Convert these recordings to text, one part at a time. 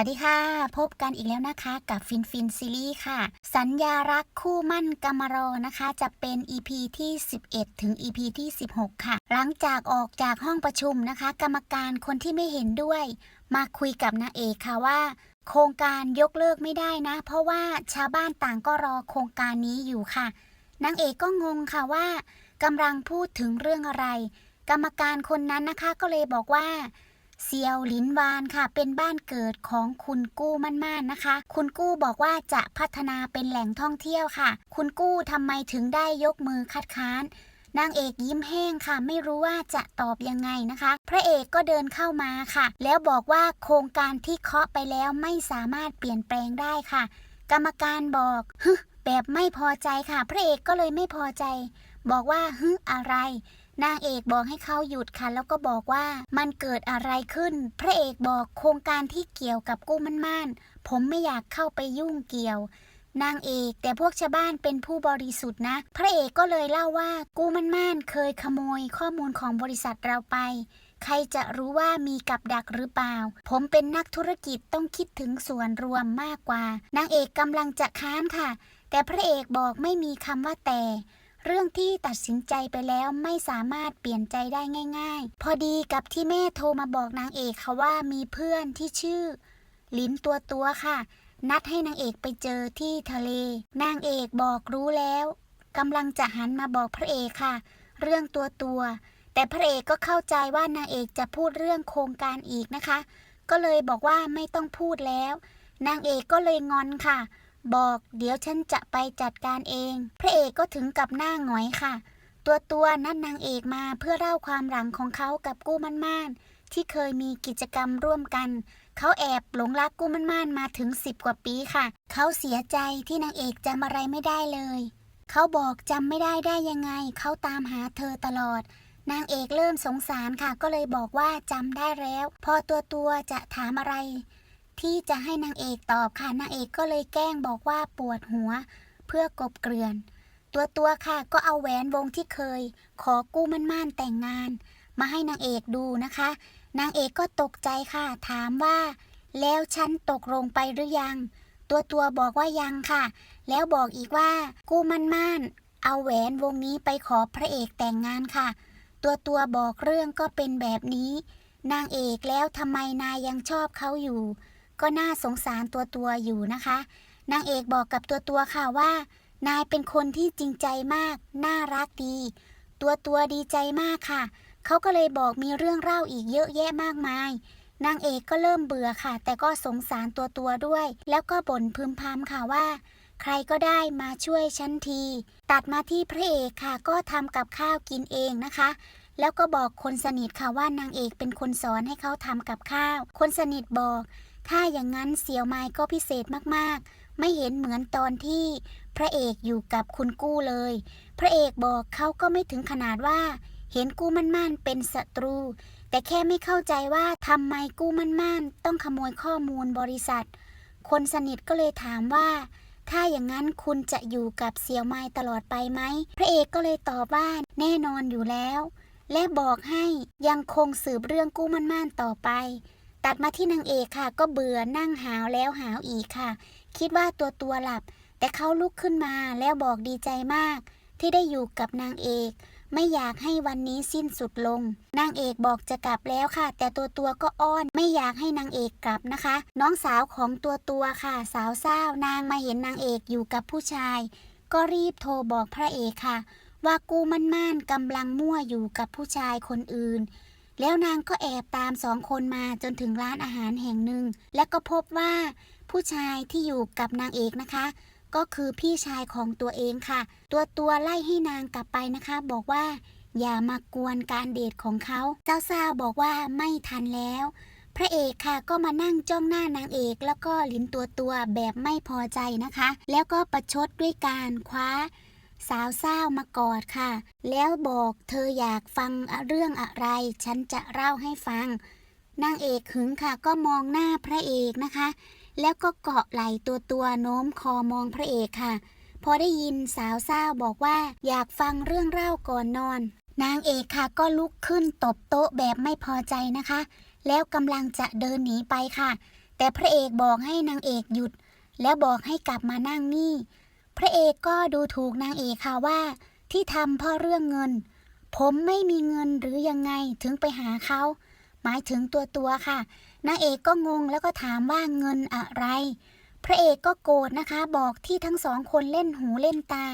วัสดีค่ะ พบกันอีกแล้วนะคะกับฟินฟินซีรีส์ค่ะ สัญญารักคู่มั่นกรรมารอนะคะ จะเป็น EP ที่ 11 ถึง EP ที่ 16 ค่ะ หลังจากออกจากห้องประชุมนะคะ กรรมการคนที่ไม่เห็นด้วย มาคุยกับนางเอกค่ะว่า โครงการยกเลิกไม่ได้นะ เพราะว่าชาวบ้านต่างก็รอโครงการนี้อยู่ค่ะนางเอกก็งงค่ะว่ากำลังพูดถึงเรื่องอะไร กรรมการคนนั้นนะคะก็เลยบอกว่า เซียวหลินวานค่ะ เป็นบ้านเกิดของคุณกู้มั่นม่านนะคะ คุณกู้บอกว่าจะพัฒนาเป็นแหล่งท่องเที่ยวค่ะ คุณกู้ทำไมถึงได้ยกมือคัดค้านนางเอกยิ้มแห้งค่ะ ไม่รู้ว่าจะตอบยังไงนะคะ พระเอกก็เดินเข้ามาค่ะ แล้วบอกว่าโครงการที่เคาะไปแล้วไม่สามารถเปลี่ยนแปลงได้ค่ะ กรรมการบอกฮึแบบไม่พอใจค่ะ พระเอกก็เลยไม่พอใจ บอกว่าฮึอะไร นางเอกบอกให้เขาหยุดค่ะ แล้วก็บอกว่ามันเกิดอะไรขึ้น พระเอกบอกโครงการที่เกี่ยวกับกู้มั่นม่านผมไม่อยากเข้าไปยุ่งเกี่ยวนางเอกแต่พวกชาวบ้านเป็นผู้บริสุทธิ์นะ พระเอกก็เลยเล่าว่ากู้มั่นม่านเคยขโมยข้อมูลของบริษัทเราไป ใครจะรู้ว่ามีกับดักหรือเปล่า ผมเป็นนักธุรกิจต้องคิดถึงส่วนรวมมากกว่านางเอกกำลังจะค้านค่ะ แต่พระเอกบอกไม่มีคำว่าแต่ เรื่องที่ตัดสินใจไปแล้วไม่สามารถเปลี่ยนใจได้ง่าย ๆ พอดีกับที่แม่โทรมาบอกนางเอกค่ะว่ามีเพื่อนที่ชื่อ ลิ้นตัวตัวค่ะ นัดให้นางเอกไปเจอที่ทะเล นางเอกบอกรู้แล้วกำลังจะหันมาบอกพระเอกค่ะ เรื่องตัวตัวแต่พระเอกก็เข้าใจว่านางเอกจะพูดเรื่องโครงการอีกนะคะ ก็เลยบอกว่าไม่ต้องพูดแล้ว นางเอกก็เลยงอนค่ะ บอกเดี๋ยวฉันจะไปจัดการเอง พระเอกก็ถึงกับหน้าหงอยค่ะ ตัวตัวนัดนนางเอกมาเพื่อเล่าความหลังของเขากับกู้มั่นม่านที่เคยมีกิจกรรมร่วมกัน เขาแอบหลงรักกู้มั่นม่านมาถึงสิบกว่าปีค่ะ เขาเสียใจที่นางเอกจำอะไรไม่ได้เลย เขาบอกจำไม่ได้ได้ยังไง เขาตามหาเธอตลอด นางเอกเริ่มสงสารค่ะ ก็เลยบอกว่าจำได้แล้ว พอตัวตัวจะถามอะไร ที่จะให้นางเอกตอบค่ะนางเอกก็เลยแกล้งบอกว่าปวดหัว เพื่อกบเกลื่อน ตัวตัวค่ะก็เอาแหวนวงที่เคย ขอกู้มั่นม่านแต่งงาน มาให้นางเอกดูนะคะ นางเอกก็ตกใจค่ะ ถามว่า แล้วฉันตกลงไปหรือยัง ตัวตัวบอกว่ายังค่ะ แล้วบอกอีกว่า กู้มั่นม่าน เอาแหวนวงนี้ไปขอพระเอกแต่งงานค่ะ ตัวตัวบอกเรื่องก็เป็นแบบนี้ นางเอกแล้วทำไมนายยังชอบเขาอยู่ ก็น่าสงสารตัวตัวอยู่นะคะ นางเอกบอกกับตัวตัวค่ะว่า นายเป็นคนที่จริงใจมาก น่ารักดี ตัวตัวดีใจมากค่ะ เขาก็เลยบอกมีเรื่องเล่าอีกเยอะแยะมากมาย นางเอกก็เริ่มเบื่อค่ะ แต่ก็สงสารตัวตัวด้วย แล้วก็บ่นพึมพำค่ะว่า ใครก็ได้มาช่วยฉันที ตัดมาที่พระเอกค่ะ ก็ทำกับข้าวกินเองนะคะแล้วก็บอกคนสนิทค่ะว่านางเอกเป็นคนสอนให้เขาทำกับข้าว คนสนิทบอก ถ้าอย่างนั้นเสี่ยวไม้ก็พิเศษมากๆ ไม่เห็นเหมือนตอนที่พระเอกอยู่กับคุณกู้เลย พระเอกบอกเขาก็ไม่ถึงขนาดว่า เห็นกู้มั่นม่านเป็นศัตรู แต่แค่ไม่เข้าใจว่าทำไมกู้มั่นม่านต้องขโมยข้อมูลบริษัท คนสนิทก็เลยถามว่า ถ้าอย่างนั้นคุณจะอยู่กับเสี่ยวไม้ตลอดไปไหม พระเอกก็เลยตอบว่าแน่นอนอยู่แล้ว และบอกให้ยังคงสืบเรื่องกู้มั่นม่านต่อไป ตัดมาที่นางเอกค่ะ ก็เบื่อนั่งหาวแล้วหาวอีกค่ะ คิดว่าตัวตัวหลับ แต่เขาลุกขึ้นมาแล้วบอกดีใจมาก ที่ได้อยู่กับนางเอก ไม่อยากให้วันนี้สิ้นสุดลง นางเอกบอกจะกลับแล้วค่ะ แต่ตัวตัวก็อ้อนไม่อยากให้นางเอกกลับนะคะ น้องสาวของตัวตัวค่ะ สาวเศร้านางมาเห็นนางเอกอยู่กับผู้ชาย ก็รีบโทรบอกพระเอกค่ะ ว่ากูมั่นม่านกำลังมั่วอยู่กับผู้ชายคนอื่น แล้วนางก็แอบตามสองคนมาจนถึงร้านอาหารแห่งหนึ่ง และก็พบว่าผู้ชายที่อยู่กับนางเอกนะคะ ก็คือพี่ชายของตัวเองค่ะ ตัวตัวไล่ให้นางกลับไปนะคะ บอกว่า อย่ามากวนการเดทของเขาเจ้าซาวบอกว่าไม่ทันแล้ว พระเอกค่ะก็มานั่งจ้องหน้านางเอกแล้วก็ลิ้นตัวตัวแบบไม่พอใจนะคะ แล้วก็ประชดด้วยการคว้า สาวเศร้ามากอดค่ะ แล้วบอกเธออยากฟังเรื่องอะไร ฉันจะเล่าให้ฟังนางเอกหึงค่ะ ก็มองหน้าพระเอกนะคะ แล้วก็เกาะไหล่ตัวตัวโน้มคอมองพระเอกค่ะ พอได้ยินสาวเศร้าบอกว่า อยากฟังเรื่องเล่าก่อนนอน นางเอกค่ะก็ลุกขึ้นตบโต๊ะแบบไม่พอใจนะคะ แล้วกำลังจะเดินหนีไปค่ะ แต่พระเอกบอกให้นางเอกหยุด แล้วบอกให้กลับมานั่งนี่ พระเอกก็ดูถูกนางเอกค่ะว่า ที่ทำเพราะเรื่องเงิน ผมไม่มีเงินหรือยังไงถึงไปหาเขา หมายถึงตัวตัวค่ะนางเอกก็งงแล้วก็ถามว่าเงินอะไร พระเอกก็โกรธนะคะ บอกที่ทั้งสองคนเล่นหูเล่นตา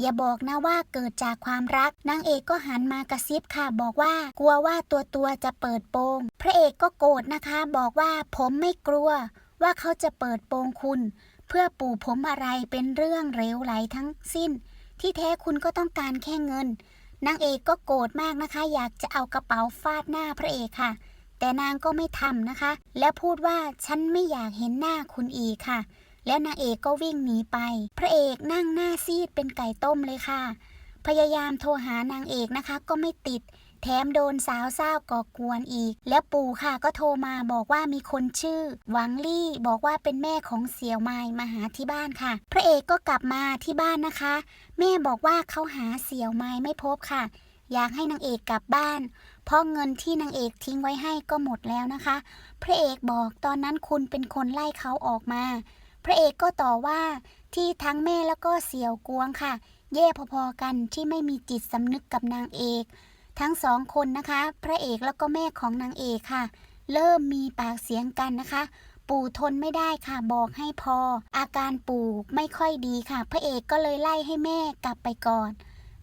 อย่าบอกนะว่าเกิดจากความรักนางเอกก็หันมากระซิบค่ะ บอกว่ากลัวว่าตัวตัวจะเปิดโปง พระเอกก็โกรธนะคะ บอกว่าผมไม่กลัวว่าเขาจะเปิดโปงคุณ เพื่อปู่ผมอะไรเป็นเรื่องเหลวไหลทั้งสิ้น ที่แท้คุณก็ต้องการแค่เงิน นางเอกก็โกรธมากนะคะ อยากจะเอากระเป๋าฟาดหน้าพระเอกค่ะ แต่นางก็ไม่ทำนะคะ แล้วพูดว่าฉันไม่อยากเห็นหน้าคุณอีกค่ะ แล้วนางเอกก็วิ่งหนีไป พระเอกนั่งหน้าซีดเป็นไก่ต้มเลยค่ะ พยายามโทรหานางเอกนะคะก็ไม่ติด แถมโดนสาวเศร้าก่อกวนอีก แล้วปู่ค่ะก็โทรมาบอกว่ามีคนชื่อ หวังลี่บอกว่าเป็นแม่ของเสี่ยวไมายมาหาที่บ้านค่ะ พระเอกก็กลับมาที่บ้านนะคะ แม่บอกว่าเขาหาเสี่ยวไมายไม่พบค่ะ อยากให้นางเอกกลับบ้าน เพราะเงินที่นางเอกทิ้งไว้ให้ก็หมดแล้วนะคะ พระเอกบอกตอนนั้นคุณเป็นคนไล่เขาออกมา พระเอกก็ต่อว่าที่ทั้งแม่แล้วก็เสี่ยวกวงค่ะ แย่พอๆกันที่ไม่มีจิตสำนึกกับนางเอก ทั้งสองคนนะคะ พระเอกแล้วก็แม่ของนางเอกค่ะ เริ่มมีปากเสียงกันนะคะ ปู่ทนไม่ได้ค่ะบอกให้พอ อาการปู่ไม่ค่อยดีค่ะ พระเอกก็เลยไล่ให้แม่กลับไปก่อน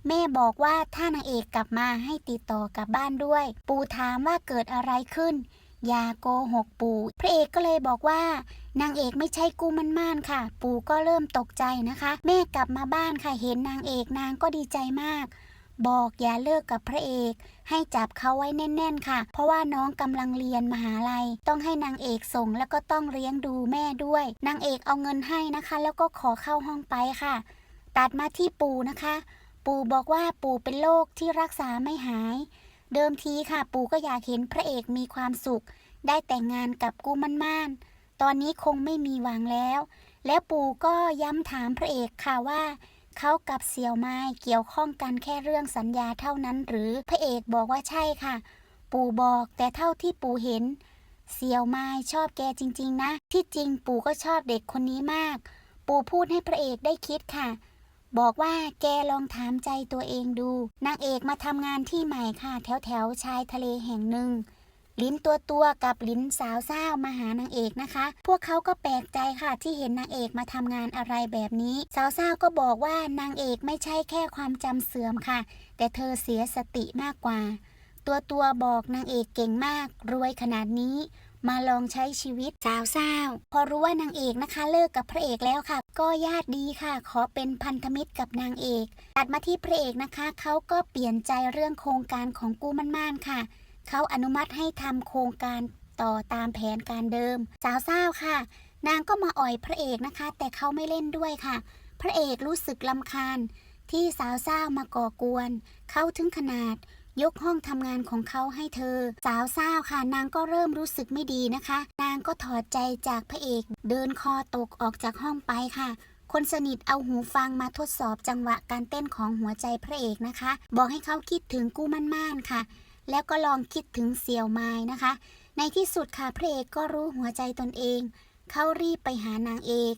แม่บอกว่าถ้านางเอกกลับมาให้ติดต่อกลับบ้านด้วย ปู่ถามว่าเกิดอะไรขึ้นอย่าโกหกปู่ พระเอกก็เลยบอกว่านางเอกไม่ใช่กูมันม่านค่ะ ปู่ก็เริ่มตกใจนะคะ แม่กลับมาบ้านค่ะเห็นนางเอกนางก็ดีใจมาก บอกอย่าเลิกกับพระเอก ให้จับเขาไว้แน่น ๆ ค่ะ เพราะว่าน้องกำลังเรียนมหาลัย ต้องให้นางเอกส่งแล้วก็ต้องเลี้ยงดูแม่ด้วย นางเอกเอาเงินให้นะคะ แล้วก็ขอเข้าห้องไปค่ะ ตัดมาที่ปู่นะคะ ปู่บอกว่าปู่เป็นโรคที่รักษาไม่หาย เดิมทีค่ะ ปู่ก็อยากเห็นพระเอกมีความสุข ได้แต่งงานกับกูมันม่านตอนนี้คงไม่มีหวังแล้ว แล้วปู่ก็ย้ำถามพระเอกค่ะว่า เขากับเสี่ยวไม้เกี่ยวข้องกันแค่เรื่องสัญญาเท่านั้นหรือพระเอกบอกว่าใช่ค่ะ ปู่บอกแต่เท่าที่ปู่เห็น เสี่ยวไม้ชอบแกจริง ๆ นะ ที่จริงปู่ก็ชอบเด็กคนนี้มาก ปู่พูดให้พระเอกได้คิดค่ะ บอกว่าแกลองถามใจตัวเองดูนางเอกมาทำงานที่ใหม่ค่ะ แถวแถวชายทะเลแห่งหนึ่ง ลิ้นตัวตัวกับลิ้นสาวเศร้ามาหานางเอกนะคะ พวกเขาก็แปลกใจค่ะที่เห็นนางเอกมาทำงานอะไรแบบนี้ สาวเศร้าก็บอกว่านางเอกไม่ใช่แค่ความจำเสื่อมค่ะ แต่เธอเสียสติมากกว่า ตัวตัวบอกนางเอกเก่งมาก รวยขนาดนี้มาลองใช้ชีวิตสาวเศร้าพอรู้ว่านางเอกนะคะ เลิกกับพระเอกแล้วค่ะ ก็ญาติดีค่ะ ขอเป็นพันธมิตรกับนางเอกตัดมาที่พระเอกนะคะเขาก็เปลี่ยนใจเรื่องโครงการของกู้มั่นม่านค่ะ เขาอนุมัติให้ทำโครงการต่อตามแผนการเดิม สาวเศร้าค่ะ นางก็มาอ่อยพระเอกนะคะ แต่เขาไม่เล่นด้วยค่ะ พระเอกรู้สึกลำคาญ ที่สาวเศร้ามาก่อกวน เขาถึงขนาดยกห้องทำงานของเขาให้เธอ สาวเศร้าค่ะ นางก็เริ่มรู้สึกไม่ดีนะคะ นางก็ถอดใจจากพระเอกเดินคอตกออกจากห้องไปค่ะ คนสนิทเอาหูฟังมาทดสอบจังหวะการเต้นของหัวใจพระเอกนะคะ บอกให้เขาคิดถึงกู้มั่นม่านค่ะ แล้วก็ลองคิดถึงเสี่ยวไม้นะคะ ในที่สุดค่ะพระเอกก็รู้หัวใจตนเอง เขารีบไปหานางเอก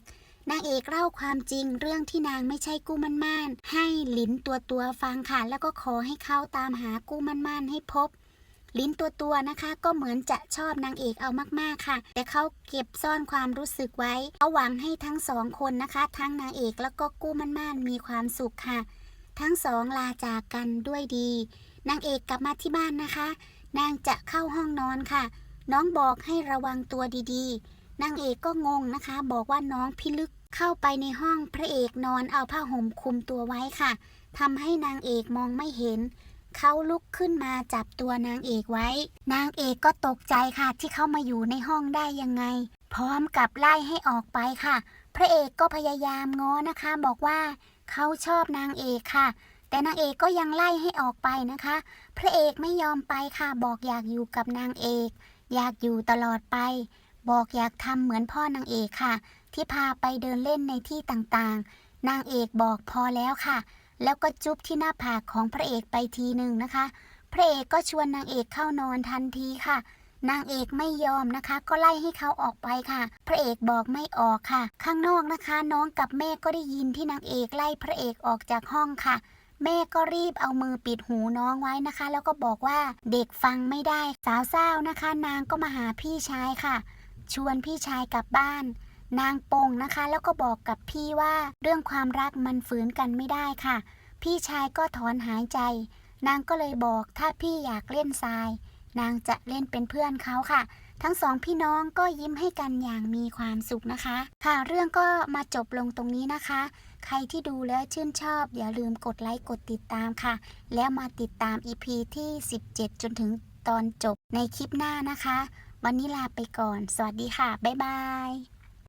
นางเอกเล่าความจริงเรื่องที่นางไม่ใช่กู้มั่นม่านให้หลินตัวตัวฟังค่ะ แล้วก็ขอให้เขาตามหากู้มั่นม่านให้พบลิ้นตัวตัวนะคะก็เหมือนจะชอบนางเอกเอามากๆค่ะ แต่เขาเก็บซ่อนความรู้สึกไว้เขาหวังให้ทั้งสองคนนะคะ ทั้งนางเอกแล้วก็กู้มั่นม่านมีความสุขค่ะ ทั้งสองลาจากกันด้วยดี นางเอกกลับมาที่บ้านนะคะ นางจะเข้าห้องนอนค่ะ น้องบอกให้ระวังตัวดีๆ นางเอกก็งงนะคะ บอกว่าน้องพิลึกเข้าไปในห้องพระเอกนอนเอาผ้าห่มคลุมตัวไว้ค่ะทำให้นางเอกมองไม่เห็น เขาลุกขึ้นมาจับตัวนางเอกไว้ นางเอกก็ตกใจค่ะที่เข้ามาอยู่ในห้องได้ยังไง พร้อมกับไล่ให้ออกไปค่ะ พระเอกก็พยายามง้อนะคะ บอกว่าเขาชอบนางเอกค่ะ แต่นางเอกก็ยังไล่ให้ออกไปนะคะ พระเอกไม่ยอมไปค่ะ บอกอยากอยู่กับนางเอก อยากอยู่ตลอดไป บอกอยากทำเหมือนพ่อนางเอกค่ะ ที่พาไปเดินเล่นในที่ต่างๆ นางเอกบอกพอแล้วค่ะ แล้วก็จุ๊บที่หน้าผากของพระเอกไปทีหนึ่งนะคะ พระเอกก็ชวนนางเอกเข้านอนทันทีค่ะนางเอกไม่ยอมนะคะ ก็ไล่ให้เขาออกไปค่ะ พระเอกบอกไม่ออกค่ะ ข้างนอกนะคะ น้องกับแม่ก็ได้ยินที่นางเอกไล่พระเอกออกจากห้องค่ะ แม่ก็รีบเอามือปิดหูน้องไว้นะคะ แล้วก็บอกว่าเด็กฟังไม่ได้ สาวเศร้านะคะ นางก็มาหาพี่ชายค่ะ ชวนพี่ชายกลับบ้าน นางปงนะคะ แล้วก็บอกกับพี่ว่าเรื่องความรักมันฝืนกันไม่ได้ค่ะ พี่ชายก็ถอนหายใจ นางก็เลยบอกถ้าพี่อยากเล่นทราย นางจะเล่นเป็นเพื่อนเขาค่ะทั้งสองพี่น้องก็ยิ้มให้กันอย่างมีความสุขนะคะ ค่ะเรื่องก็มาจบลงตรงนี้นะคะ ใครที่ดูแล้วชื่นชอบ อย่าลืมกดไลค์กดติดตามค่ะ แล้วมาติดตาม EP ที่ 17 จนถึงตอนจบในคลิปหน้านะคะ วันนี้ลาไปก่อน สวัสดีค่ะ บ๊ายบาย